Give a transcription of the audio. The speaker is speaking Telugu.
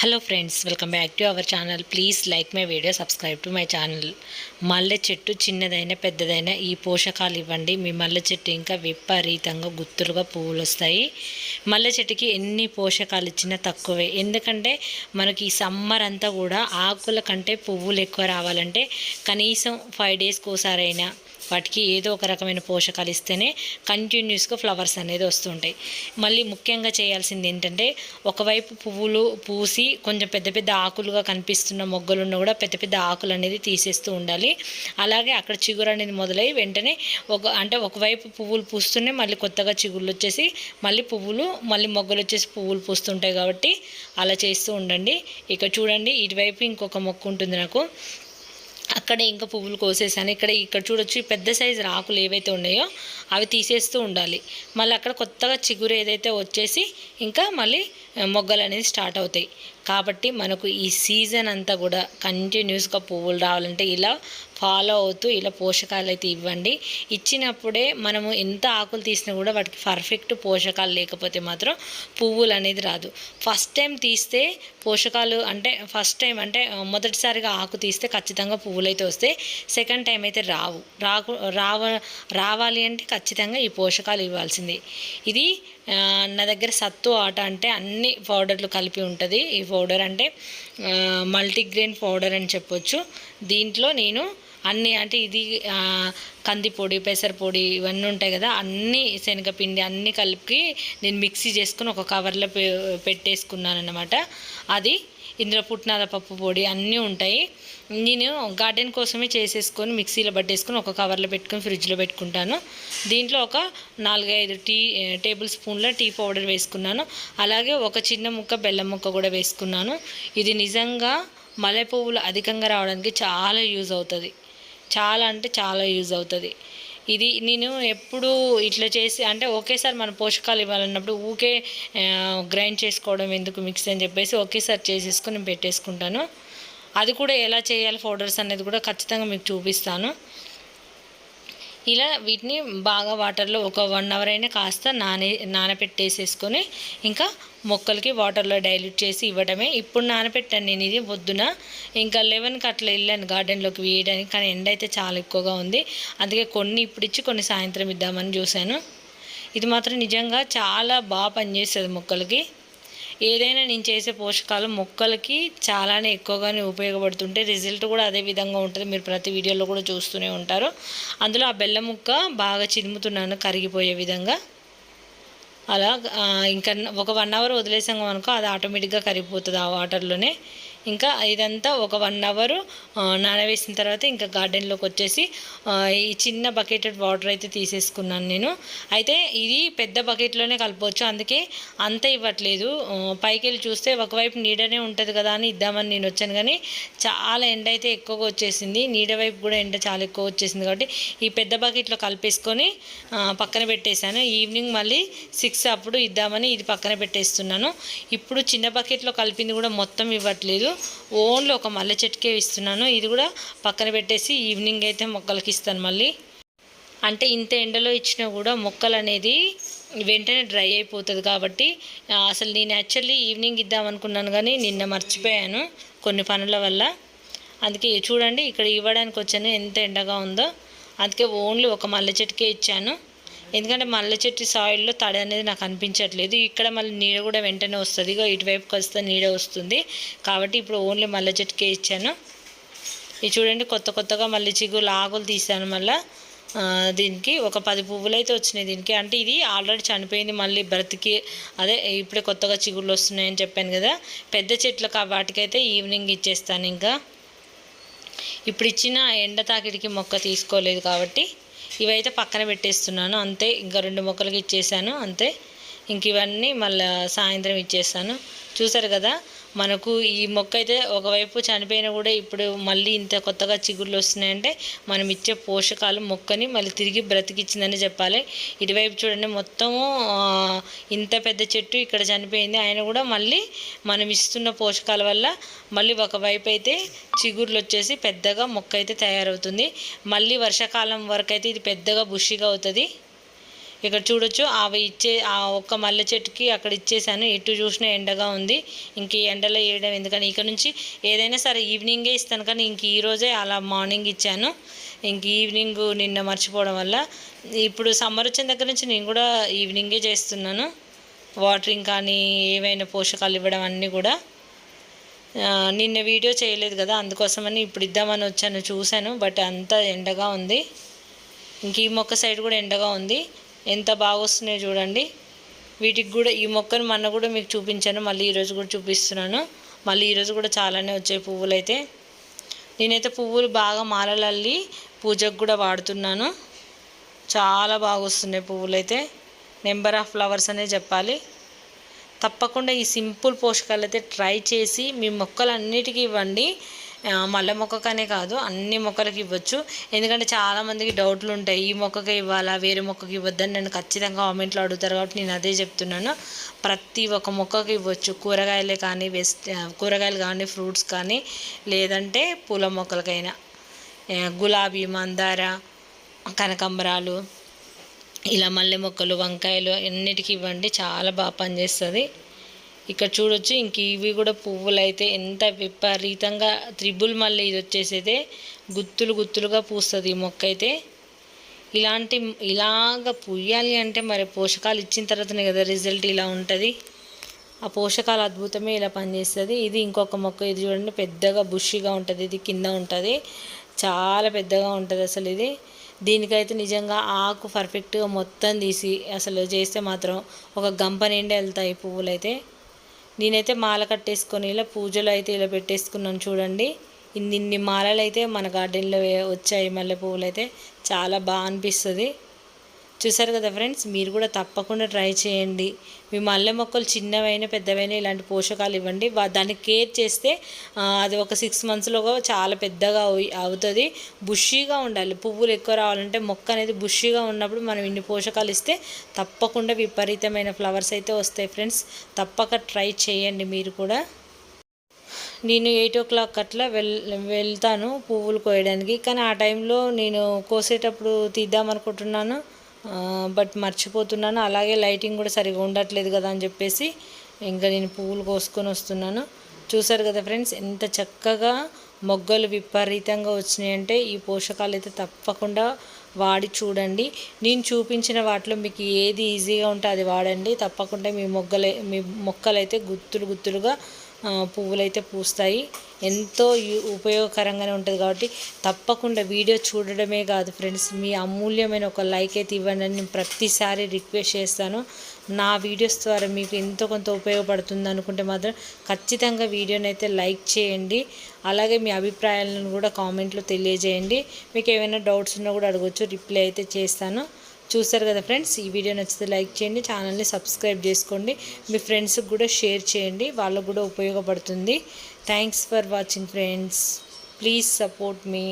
Hello friends welcome back to our channel please like my video subscribe to my channel మల్లె చెట్టు చిన్నదైనా పెద్దదైనా ఈ పోషకాలు ఇవ్వండి. మీ మల్లె చెట్టు ఇంకా విపరీతంగా గుత్తులుగా పువ్వులు వస్తాయి మల్లె చెట్టుకి ఎన్ని పోషకాలు ఇచ్చినా తక్కువే. ఎందుకంటే మనకి ఈ సమ్మర్ అంతా కూడా ఆకుల కంటే పువ్వులు ఎక్కువ రావాలంటే కనీసం ఫైవ్ డేస్కి ఒకసారైనా వాటికి ఏదో ఒక రకమైన పోషకాలు ఇస్తేనే కంటిన్యూస్గా ఫ్లవర్స్ అనేది వస్తుంటాయి. మళ్ళీ ముఖ్యంగా చేయాల్సింది ఏంటంటే ఒకవైపు పువ్వులు పూసి కొంచెం పెద్ద పెద్ద ఆకులుగా కనిపిస్తున్న మొగ్గలున్న కూడా పెద్ద పెద్ద ఆకులు అనేది తీసేస్తూ ఉండాలి. అలాగే అక్కడ చిగురు అనేది మొదలై వెంటనే ఒక అంటే ఒకవైపు పువ్వులు పూస్తూనే మళ్ళీ కొత్తగా చిగుళ్ళు వచ్చేసి మళ్ళీ పువ్వులు మళ్ళీ మొగ్గలు వచ్చేసి పువ్వులు పూస్తుంటాయి కాబట్టి అలా చేస్తూ ఉండండి. ఇక చూడండి ఇటువైపు ఇంకొక మొక్క ఉంటుంది నాకు. అక్కడే ఇంకా పువ్వులు కోసేసాను. ఇక్కడ ఇక్కడ చూడొచ్చు పెద్ద సైజు ఆకులు ఏవైతే ఉన్నాయో అవి తీసేస్తూ ఉండాలి. మళ్ళీ అక్కడ కొత్తగా చిగురు ఏదైతే వచ్చేసి ఇంకా మళ్ళీ మొగ్గలు అనేది స్టార్ట్ అవుతాయి. కాబట్టి మనకు ఈ సీజన్ అంతా కూడా కంటిన్యూస్గా పువ్వులు రావాలంటే ఇలా ఫాలో అవుతూ ఇలా పోషకాలు అయితే ఇవ్వండి. ఇచ్చినప్పుడే మనము ఎంత ఆకులు తీసినా కూడా వాటికి పర్ఫెక్ట్ పోషకాలు లేకపోతే మాత్రం పువ్వులు అనేది రాదు. ఫస్ట్ టైం తీస్తే పోషకాలు అంటే ఫస్ట్ టైం అంటే మొదటిసారిగా ఆకు తీస్తే ఖచ్చితంగా పువ్వులు అయితే వస్తాయి. సెకండ్ టైం అయితే రావు. రాకు రావ రావాలి అంటే ఖచ్చితంగా ఈ పోషకాలు ఇవ్వాల్సిందే. ఇది నా దగ్గర సత్తు ఆట అంటే అన్ని పౌడర్లు కలిపి ఉంటుంది. ఈ పౌడర్ అంటే మల్టీగ్రెయిన్ పౌడర్ అని చెప్పొచ్చు. దీంట్లో నేను అన్ని అంటే ఇది కందిపొడి కంది పొడి పెసర పొడి ఇవన్నీ ఉంటాయి కదా అన్నీ శనగపిండి అన్నీ కలిపి నేను మిక్సీ చేసుకుని ఒక కవర్లో పె పెట్టేసుకున్నాను అనమాట అది ఇందులో పుట్నాల పప్పు పొడి అన్నీ ఉంటాయి. నేను గార్డెన్ కోసమే చేసేసుకొని మిక్సీలో పట్టేసుకొని ఒక కవర్లో పెట్టుకొని ఫ్రిడ్జ్లో పెట్టుకుంటాను. దీంట్లో ఒక నాలుగైదు టీ టేబుల్ స్పూన్ల టీ పౌడర్ వేసుకున్నాను. అలాగే ఒక చిన్న ముక్క బెల్లం ముక్క కూడా వేసుకున్నాను. ఇది నిజంగా మల్లె పువ్వులు అధికంగా రావడానికి చాలా యూజ్ అవుతుంది. చాలా అంటే చాలా యూజ్ అవుతుంది. ఇది నేను ఎప్పుడు ఇట్లా చేసి అంటే ఒకేసారి మనం పోషకాలు ఇవ్వాలన్నప్పుడు ఊకే గ్రైండ్ చేసుకోవడం ఎందుకు మిక్స్ అని చెప్పేసి ఒకేసారి చేసేసుకొని పెట్టేసుకుంటాను. అది కూడా ఎలా చేయాలి పౌడర్స్ అనేది కూడా ఖచ్చితంగా మీకు చూపిస్తాను. ఇలా వీటిని బాగా వాటర్లో ఒక వన్ అవర్ అయినా కాస్త నానే నానబెట్టేసేసుకొని ఇంకా మొక్కలకి వాటర్లో డైల్యూట్ చేసి ఇవ్వడమే ఇప్పుడు నానబెట్టాను నేను ఇది పొద్దున. ఇంకా లెవెన్కి అట్లా వెళ్ళాను గార్డెన్లోకి వేయడానికి కానీ ఎండ అయితే చాలా ఎక్కువగా ఉంది. అందుకే కొన్ని ఇప్పుడు ఇచ్చి కొన్ని సాయంత్రం ఇద్దామని చూశాను. ఇది మాత్రం నిజంగా చాలా బాగా పనిచేస్తుంది మొక్కలకి. ఏదైనా నేను చేసే పోషకాలు మొక్కలకి చాలానే ఎక్కువగానే ఉపయోగపడుతుంటే రిజల్ట్ కూడా అదే విధంగా ఉంటుంది. మీరు ప్రతి వీడియోలో కూడా చూస్తూనే ఉంటారు. అందులో ఆ బెల్లం ముక్క బాగా చిదుముతున్నాను కరిగిపోయే విధంగా. అలా ఇంకా ఒక వన్ అవర్ వదిలేసాం అనుకో అది ఆటోమేటిక్గా కరిగిపోతుంది ఆ వాటర్లోనే. ఇంకా ఇదంతా ఒక వన్ అవర్ నానవేసిన తర్వాత ఇంకా గార్డెన్లోకి వచ్చేసి ఈ చిన్న బకెటెడ్ వాటర్ అయితే తీసేసుకున్నాను నేను. అయితే ఇది పెద్ద బకెట్లోనే కలపవచ్చు అందుకే అంత ఇవ్వట్లేదు. పైకి వెళ్ళి చూస్తే ఒకవైపు నీడనే ఉంటుంది కదా అని ఇద్దామని నేను వచ్చాను కానీ చాలా ఎండ అయితే ఎక్కువగా వచ్చేసింది. నీడ వైపు కూడా ఎండ చాలా ఎక్కువ వచ్చేసింది కాబట్టి ఈ పెద్ద బకెట్లో కలిపేసుకొని పక్కన పెట్టేశాను. ఈవినింగ్ మళ్ళీ సిక్స్ అప్పుడు ఇద్దామని ఇది పక్కన పెట్టేస్తున్నాను. ఇప్పుడు చిన్న బకెట్లో కలిపింది కూడా మొత్తం ఇవ్వట్లేదు. ఓన్లీ ఒక మల్లె చెట్టుకే ఇస్తున్నాను. ఇది కూడా పక్కన పెట్టేసి ఈవినింగ్ అయితే మొక్కలకి ఇస్తాను మళ్ళీ. అంటే ఇంత ఎండలో ఇచ్చినా కూడా మొక్కలు అనేది వెంటనే డ్రై అయిపోతుంది కాబట్టి అసలు నేను యాక్చువల్లీ ఈవినింగ్ ఇద్దాం అనుకున్నాను కానీ నిన్న మర్చిపోయాను కొన్ని పనుల వల్ల. అందుకే చూడండి ఇక్కడ ఇవ్వడానికి వచ్చాను ఎంత ఎండగా ఉందో. అందుకే ఓన్లీ ఒక మల్లె చెట్టుకే ఇచ్చాను. ఎందుకంటే మల్లె చెట్టు సాయిల్లో తడి అనేది నాకు అనిపించట్లేదు. ఇక్కడ మళ్ళీ నీడ కూడా వెంటనే వస్తుంది. ఇగో ఇటువైపుకి వస్తే నీడ వస్తుంది. కాబట్టి ఇప్పుడు ఓన్లీ మల్లె చెట్టుకే ఇచ్చాను. ఇది చూడండి కొత్త కొత్తగా మళ్ళీ చిగులు ఆకులు తీసాను మళ్ళీ. దీనికి ఒక పది పువ్వులు అయితే వచ్చినాయి దీనికి. అంటే ఇది ఆల్రెడీ చనిపోయింది మళ్ళీ బ్రతికి. అదే ఇప్పుడే కొత్తగా చిగుళ్ళు వస్తున్నాయని చెప్పాను కదా. పెద్ద చెట్లు వాటికైతే ఈవినింగ్ ఇచ్చేస్తాను ఇంకా. ఇప్పుడు ఇచ్చిన ఎండ తాకిడికి మొక్క తీసుకోలేదు కాబట్టి. ఇవైతే పక్కన పెట్టేస్తున్నాను. అంతే ఇంకా రెండు మొక్కలకి ఇచ్చేసాను అంతే ఇంక ఇవన్నీ మళ్ళీ సాయంత్రం ఇచ్చేస్తాను. చూసారు కదా మనకు ఈ మొక్క అయితే ఒకవైపు చనిపోయినా కూడా ఇప్పుడు మళ్ళీ ఇంత కొత్తగా చిగుళ్ళు వస్తున్నాయంటే మనం ఇచ్చే పోషకాలు మొక్కని మళ్ళీ తిరిగి బ్రతికిచ్చిందని చెప్పాలి. ఇటువైపు చూడండి మొత్తము ఇంత పెద్ద చెట్టు ఇక్కడ చనిపోయింది. ఆయన కూడా మళ్ళీ మనం ఇస్తున్న పోషకాల వల్ల మళ్ళీ ఒకవైపు అయితే చిగుర్లు వచ్చేసి పెద్దగా మొక్క అయితే తయారవుతుంది. మళ్ళీ వర్షాకాలం వరకు అయితే ఇది పెద్దగా బుషిగా అవుతుంది. ఇక్కడ చూడొచ్చు. అవి ఇచ్చే ఆ ఒక్క మల్లె చెట్టుకి అక్కడ ఇచ్చేసాను. ఎటు చూసినా ఎండగా ఉంది. ఇంక ఎండలో వేయడం ఎందుకని ఇక్కడ నుంచి ఏదైనా సరే ఈవినింగే ఇస్తాను. కానీ ఇంక ఈరోజే అలా మార్నింగ్ ఇచ్చాను. ఇంక ఈవినింగ్ నిన్న మర్చిపోవడం వల్ల. ఇప్పుడు సమ్మర్ వచ్చిన దగ్గర నుంచి నేను కూడా ఈవినింగే చేస్తున్నాను. వాటరింగ్ కానీ ఏవైనా పోషకాలు ఇవ్వడం అన్నీ కూడా. నిన్న వీడియో చేయలేదు కదా అందుకోసమని ఇప్పుడు ఇద్దామని వచ్చాను చూశాను. బట్ అంతా ఎండగా ఉంది. ఇంక ఈ మొక్క సైడ్ కూడా ఎండగా ఉంది. ఎంత బాగా వస్తున్నాయో చూడండి. వీటికి కూడా ఈ మొక్కను మొన్న కూడా మీకు చూపించాను. మళ్ళీ ఈరోజు కూడా చూపిస్తున్నాను. మళ్ళీ ఈరోజు కూడా చాలానే వచ్చాయి పువ్వులు అయితే నేనైతే పువ్వులు బాగా మాలలల్లి పూజకు కూడా వాడుతున్నాను. చాలా బాగా వస్తున్నాయి పువ్వులు అయితే నెంబర్ ఆఫ్ ఫ్లవర్స్ అనే చెప్పాలి. తప్పకుండా ఈ సింపుల్ పోషకాలు అయితే ట్రై చేసి మీ మొక్కలన్నిటికీ ఇవ్వండి. మల్లె మొక్కకనే కాదు అన్ని మొక్కలకి ఇవ్వచ్చు. ఎందుకంటే చాలామందికి డౌట్లు ఉంటాయి ఈ మొక్కకే ఇవ్వాలా వేరే మొక్కకి ఇవ్వద్దని నన్ను ఖచ్చితంగా కామెంట్లో అడుగుతారు కాబట్టి నేను అదే చెప్తున్నాను. ప్రతి ఒక్క మొక్కకి ఇవ్వచ్చు. కూరగాయలే కానీ వెస్ట్ కూరగాయలు కానీ ఫ్రూట్స్ కానీ లేదంటే పూల మొక్కలకైనా. గులాబీ మందార కనకాంబరాలు ఇలా మల్లె మొక్కలు వంకాయలు అన్నిటికీ ఇవ్వండి. చాలా బాగా పనిచేస్తుంది. ఇక్కడ చూడొచ్చు. ఇంక ఇవి కూడా పువ్వులు అయితే ఎంత విపరీతంగా త్రిబుల్ మల్లె ఇది వచ్చేసి అయితే గుత్తులు గుత్తులుగా పూస్తుంది ఈ మొక్క అయితే ఇలాంటి ఇలాగ పుయ్యాలి అంటే మరి పోషకాలు ఇచ్చిన తర్వాతనే కదా రిజల్ట్ ఇలా ఉంటుంది. ఆ పోషకాలు అద్భుతమే ఇలా పనిచేస్తుంది. ఇది ఇంకొక మొక్క ఇది చూడండి పెద్దగా బుషిగా ఉంటుంది. ఇది కింద ఉంటుంది. చాలా పెద్దగా ఉంటుంది అసలు ఇది. దీనికైతే నిజంగా ఆకు పర్ఫెక్ట్గా మొత్తం తీసి అసలు చేస్తే మాత్రం ఒక గంప నిండి వెళ్తాయి పువ్వులు అయితే నేనైతే మాల కట్టేసుకొని ఇలా పూజలు అయితే ఇలా పెట్టేసుకున్నాను చూడండి. ఇన్ని ఇన్ని మాలలు అయితే మన గార్డెన్లో వచ్చాయి మల్లె పువ్వులు అయితే చాలా బాగా అనిపిస్తుంది. చూసారు కదా ఫ్రెండ్స్ మీరు కూడా తప్పకుండా ట్రై చేయండి. మీ మల్లె మొక్కలు చిన్నవైనా పెద్దవైనా ఇలాంటి పోషకాలు ఇవ్వండి. వా- దాన్ని కేర్ చేస్తే అది ఒక సిక్స్ మంత్స్లో చాలా పెద్దగా అవుతుంది. బుషీగా ఉండాలి. పువ్వులు ఎక్కువ రావాలంటే మొక్క అనేది బుషీగా ఉన్నప్పుడు మనం ఇన్ని పోషకాలు ఇస్తే తప్పకుండా విపరీతమైన ఫ్లవర్స్ అయితే వస్తాయి ఫ్రెండ్స్. తప్పక ట్రై చేయండి మీరు కూడా. నేను ఎయిట్ ఓ క్లాక్ అట్లా వెల్ వెళ్తాను పువ్వులు కోయడానికి. కానీ ఆ టైంలో నేను కోసేటప్పుడు తీద్దాం అనుకుంటున్నాను. బట్ మర్చిపోతున్నాను. అలాగే లైటింగ్ కూడా సరిగా ఉండట్లేదు కదా అని చెప్పేసి ఇంకా నేను పువ్వులు కోసుకొని వస్తున్నాను. చూసారు కదా ఫ్రెండ్స్ ఎంత చక్కగా మొగ్గలు విపరీతంగా వచ్చినాయంటే ఈ పోషకాలు అయితే తప్పకుండా వాడి చూడండి. నేను చూపించిన వాటిలో మీకు ఏది ఈజీగా ఉంటే అది వాడండి. తప్పకుండా మీ మొగ్గలే మీ మొక్కలైతే గుత్తులు గుత్తులుగా పువ్వులు పువ్వులైతే పూస్తాయి. ఎంతో ఉపయోగకరంగానే ఉంటుంది కాబట్టి తప్పకుండా వీడియో చూడడమే కాదు ఫ్రెండ్స్. మీ అమూల్యమైన ఒక లైక్ అయితే ఇవ్వండి అని నేను ప్రతిసారి రిక్వెస్ట్ చేస్తాను. నా వీడియోస్ ద్వారా మీకు ఎంతో కొంత ఉపయోగపడుతుంది అనుకుంటే మాత్రం ఖచ్చితంగా వీడియోని అయితే లైక్ చేయండి. అలాగే మీ అభిప్రాయాలను కూడా కామెంట్లో తెలియజేయండి. మీకు ఏమైనా డౌట్స్ ఉన్నా కూడా అడగచ్చు. రిప్లై అయితే చేస్తాను. చూసారు కదా ఫ్రెండ్స్ ఈ వీడియో నచ్చితే లైక్ చేయండి ఛానల్ని సబ్స్క్రైబ్ చేసుకోండి. మీ ఫ్రెండ్స్కి కూడా షేర్ చేయండి వాళ్ళకు కూడా ఉపయోగపడుతుంది. Thanks for watching friends please support me